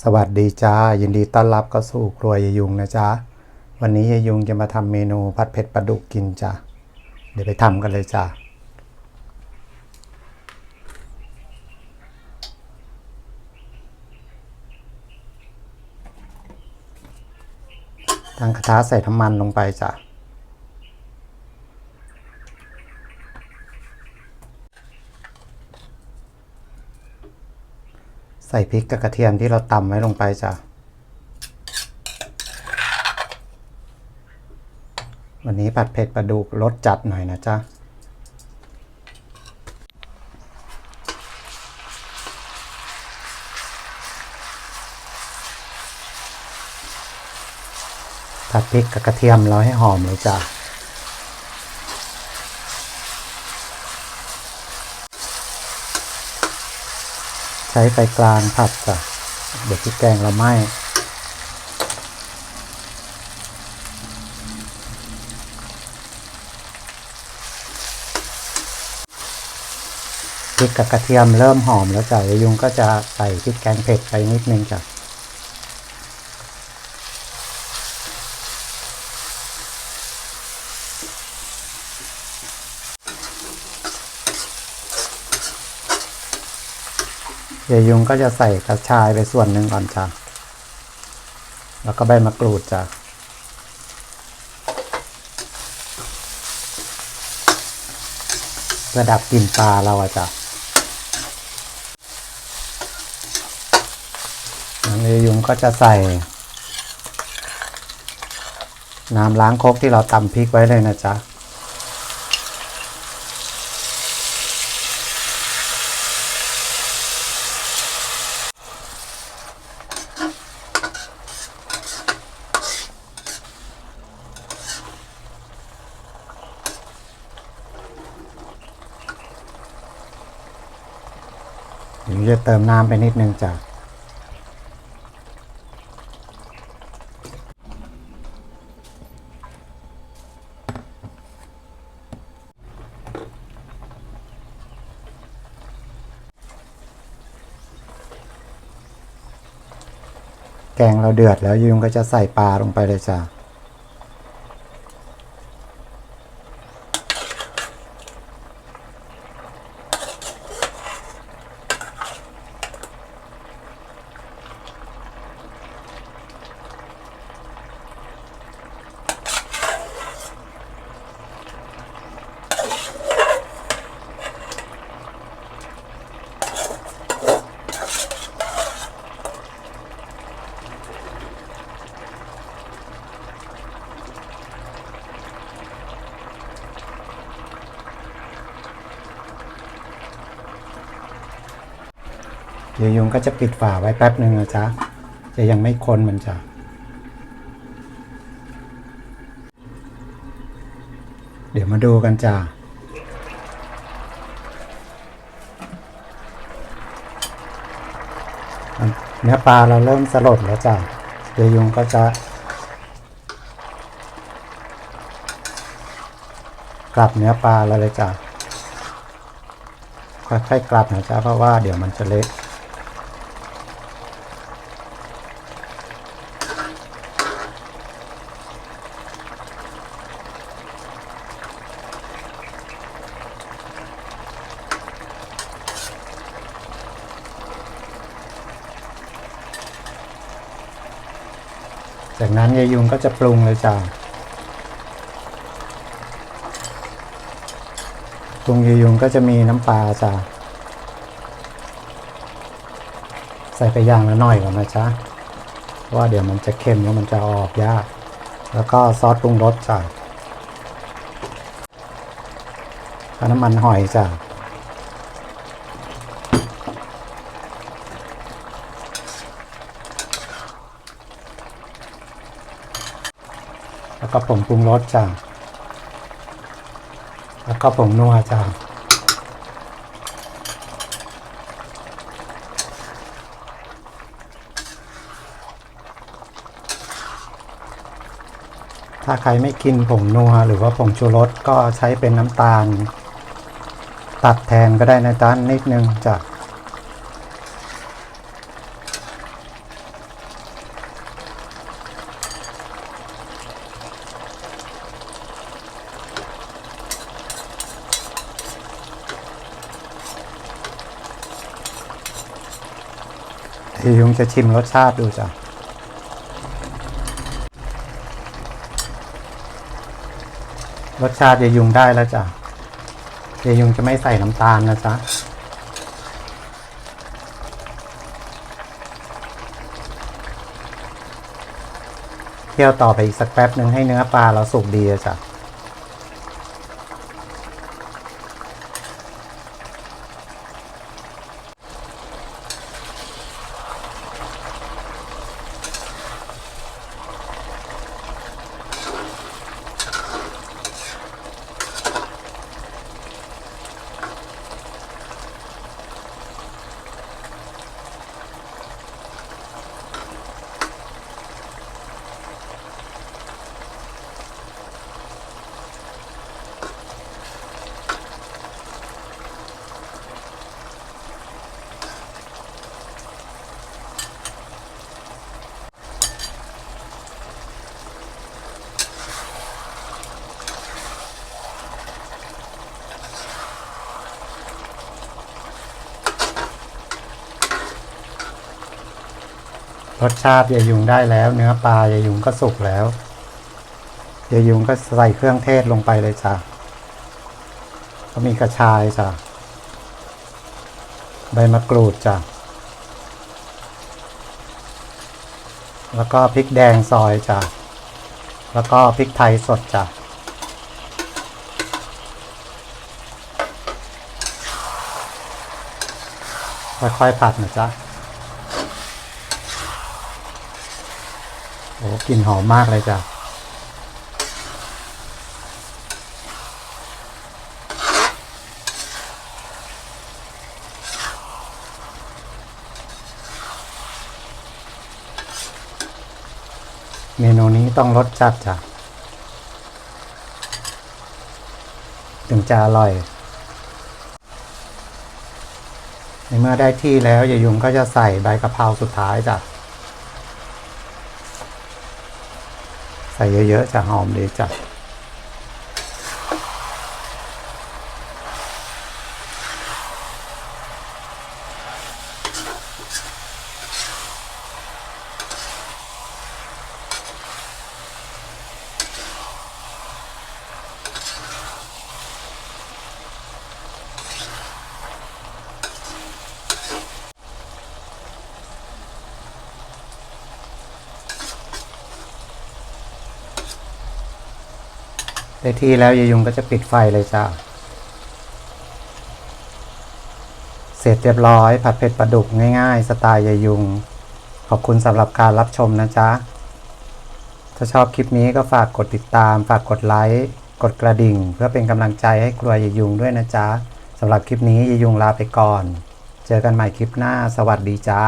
สวัสดีจ้า ยินดีต้อนรับเข้าสู่ครัวยายยุงนะจ๊ะ วันนี้ยายยุงจะมาทำเมนูผัดเผ็ดปลาดุกกินจ้ะ เดี๋ยวไปทำกันเลยจ้ะ ตั้งกระทะใส่น้ำมันลงไปจ้ะ ใส่พริกกับกระเทียมที่เราตำไว้ลงไปจ้ะ วันนี้ผัดเผ็ดปลาดุกรสจัดหน่อยนะจ๊ะผัดพริกกับกระเทียมเราให้หอมเลยจ้ะ ใช้ไฟกลางผัดจ้ะเดี๋ยวพริกแกงเราไหม้พริกกับกระเทียมเริ่มหอมแล้วจ้ะยยุงก็จะใส่พริกแกงเผ็ดไปนิดนึงจ้ะ ยายยุงก็จะใส่กระชายไปส่วนหนึ่งก่อนจ้ะ แล้วก็ใบมะกรูดจ้ะเพื่อดับกลิ่นปลาเราอะจ้ะน้ำยายยุงก็จะใส่ น้ำล้างครกที่เราตำพริกไว้เลยนะจ๊ะ เดี๋ยวจะเติมน้ำไปนิดนึงจ้ะแกงเราเดือดแล้วยุงก็จะใส่ปลาลงไปเลยจ้ะ เดี๋ยวยุงก็จะปิดฝาไว้แป๊บหนึ่งนะจ๊ะ จะยังไม่คนมันจ้ะเดี๋ยวมาดูกันจ้ะเนื้อปลาเราเริ่มสลดแล้วจ้ะ เดี๋ยวยุงก็จะกลับเนื้อปลาเราเลยจ้ะ ค่อยๆกลับนะจ๊ะเพราะว่าเดี๋ยวมันจะเละ จากนั้นยายยุงก็จะปรุงเลยจ้ะปรุงยายยุงก็จะมีน้ำปลาจ้ะใส่ไปอย่างละหน่อยก่อนนะจ๊ะเพราว่าเดี๋ยวมันจะเค็มแล้วมันจะออกยาก แล้วก็ซอสปรุงรสจ้ะแล้วน้ำมันหอยจ้ะ แล้วก็ผงปรุงรสจ้ะแล้วก็ผงนัวจ้ะถ้าใครไม่กินผงนัวหรือว่าผงชูรสก็ใช้เป็นน้ำตาล ตัดแทนก็ได้นะจ๊ะนิดนึงจ้ะ ยายยุงจะชิมรสชาติดูจ้ะรสชาติยายยุงได้แล้วจ้ะยายยุงจะไม่ใส่น้ำตาลนะจ๊ะเคี่ยวต่อไปอีกสักแป๊บหนึ่งให้เนื้อปลาเราสุกดีจ้ะ รสชาติยายุงได้แล้ว เนื้อปลายายุงก็สุกแล้วยายยุงก็ใส่เครื่องเทศลงไปเลยจ้ะก็มีกระชายจ้ะใบมะกรูดจ้ะแล้วก็พริกแดงซอยจ้ะแล้วก็พริกไทยสดจ้ะค่อยๆผัดนะจ๊ะ โอ้กลิ่นหอมมากเลยจ้ะเมนูนี้ต้องรสจัดจ้ะ ถึงจะอร่อย ในเมื่อได้ที่แล้วยายยุงก็จะใส่ใบกะเพราสุดท้ายจ้ะ ใส่ เยอะๆจะหอมดีจัด ได้ที่แล้วยายยุงก็จะปิดไฟเลยจ้าเสร็จเรียบร้อยผัดเผ็ดปลาดุกง่ายๆ สไตล์ยายยุง ขอบคุณสำหรับการรับชมนะจ๊ะ ถ้าชอบคลิปนี้ก็ฝากกดติดตาม ฝากกดไลค์ กดกระดิ่ง เพื่อเป็นกำลังใจให้ครัวยายยุงด้วยนะจ๊ะสำหรับคลิปนี้ยายยุงลาไปก่อน เจอกันใหม่คลิปหน้า สวัสดีจ้า